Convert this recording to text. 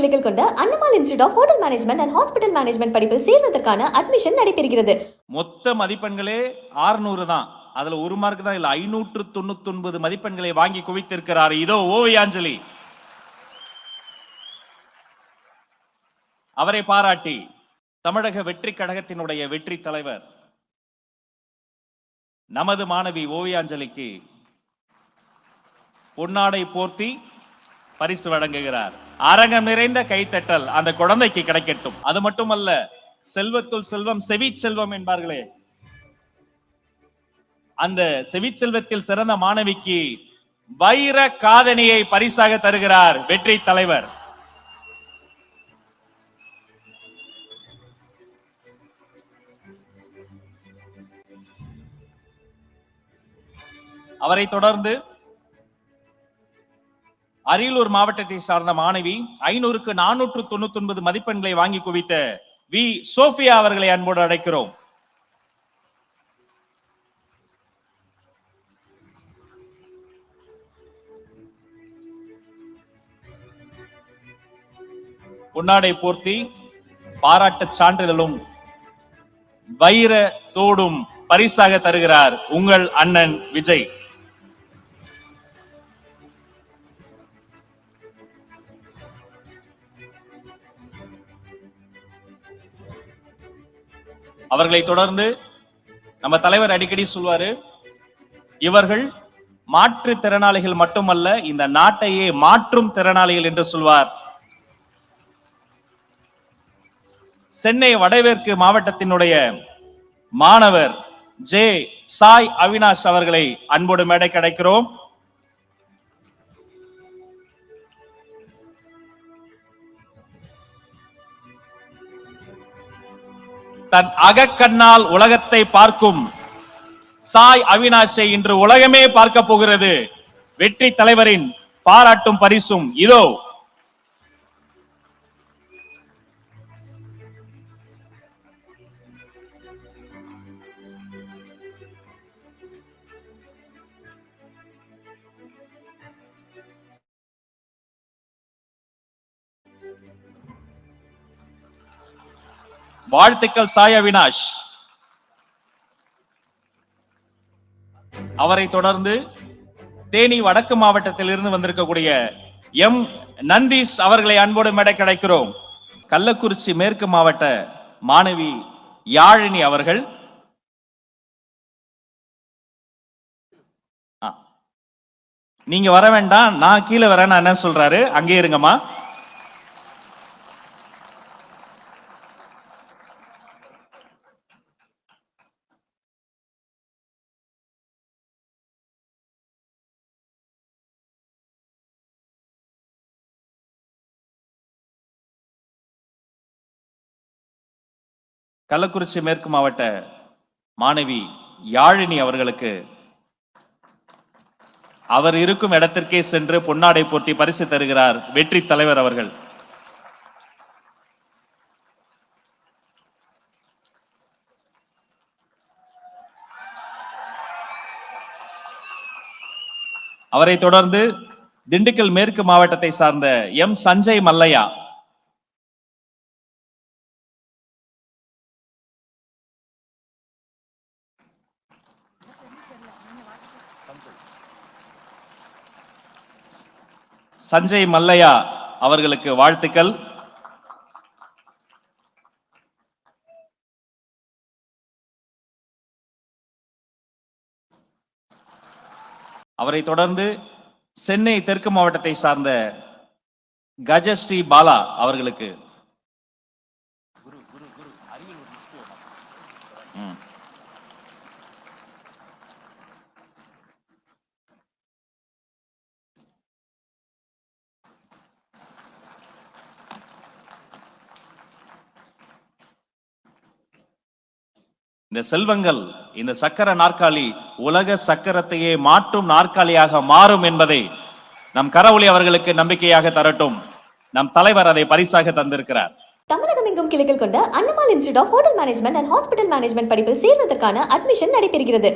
கிளைகள் கொண்ட Annamalai institute of hotel management and hospital management படிப்பில் சேர்வதற்கான அட்மிஷன் நடைபெறுகிறது. மொத்த மதிப்பெண்களே 600 தான். அதுல ஒரு மார்க் தான் இல்ல ஐநூற்று தொண்ணூத்தி ஒன்பது மதிப்பெண்களை வாங்கி குவித்திருக்கிறார். இதோ ஓவியாஞ்சலி. அவரை பாராட்டி தமிழக வெற்றி கழகத்தினுடைய வெற்றி தலைவர் நமது மாணவி ஓவியாஞ்சலிக்கு பொன்னாடை போர்த்தி பரிசு வழங்குகிறார். அரங்கம் நிறைந்த கைத்தட்டல் அந்த குழந்தைக்கு கிடைக்கட்டும். அது மட்டுமல்ல செல்வத்துள் செல்வம் செவி செல்வம் என்பார்களே. அந்த செவிச்செல்வத்தில் சிறந்த மாணவிக்கு வைர காதணியை பரிசாக தருகிறார் வெற்றி தலைவர். அவரை தொடர்ந்து அரியலூர் மாவட்டத்தை சார்ந்த மாணவி ஐநூறுக்கு நானூற்று தொண்ணூத்தி ஒன்பது மதிப்பெண்களை வாங்கி குவித்த வி. சோபியா அவர்களை அன்போடு அழைக்கிறோம். பொன்னாடை போர்த்தி பாராட்டுச் சான்றிதழும் வைர தோடும் பரிசாக தருகிறார் உங்கள் அண்ணன் விஜய். அவர்களை தொடர்ந்து நம்ம தலைவர் அடிக்கடி சொல்வாரு இவர்கள் மாற்று திறனாளிகள் மட்டுமல்ல இந்த நாட்டையே மாற்றும் திறனாளிகள் என்று சொல்வார். சென்னை வடமேற்கு மாவட்டத்தினுடைய மாணவர் ஜே சாய் அவினாஷ் அவர்களை அன்போடு மேடை கிடைக்கிறோம். தன் அகக்கண்ணால் உலகத்தை பார்க்கும் சாய் அவினாஷை இன்று உலகமே பார்க்க போகிறது. வெற்றி தலைவரின் பாராட்டும் பரிசும் இதோ. வாழ்த்துக்கள் சாய் அவினாஷ் அவரை தொடர்ந்து தேனி வடக்கு மாவட்டத்தில் இருந்து வந்திருக்கக்கூடிய எம். நந்தீஷ் அவர்களை அன்போடு மேடை கிடைக்கிறோம் கள்ளக்குறிச்சி மேற்கு மாவட்ட மாணவி யாழினி அவர்கள். நீங்க வர வேண்டாம் நான் கீழே வரேன் என்ன சொல்றாரு? அங்கே இருங்கம்மா. கள்ளக்குறிச்சி மேற்கு மாவட்ட மாணவி யாழினி அவர்களுக்கு அவர் இருக்கும் இடத்திற்கே சென்று பொன்னாடை போட்டி பரிசு தருகிறார் வெற்றி தலைவர் அவர்கள். அவரை தொடர்ந்து திண்டுக்கல் மேற்கு மாவட்டத்தை சார்ந்த எம் சஞ்சய் மல்லையா சஞ்சய் மல்லையா அவர்களுக்கு வாழ்த்துக்கள். அவரை தொடர்ந்து சென்னை தெற்கு மாவட்டத்தை சார்ந்த கஜஸ்ரீ பாலா அவர்களுக்கு. இந்த செல்வங்கள் இந்த சக்கர நாற்காலி உலக சக்கரத்தையே மாற்றும் நாற்காலியாக மாறும் என்பதை நம் கரவொளி அவர்களுக்கு நம்பிக்கையாக தரட்டும். நம் தலைவர் அதை பரிசாக தந்திருக்கிறார். தமிழகம் எங்கும் கிளைகள் கொண்ட Annamalai institute of hotel management and hospital management படிப்பில் சேர்வதற்கான அட்மிஷன் நடைபெறுகிறது.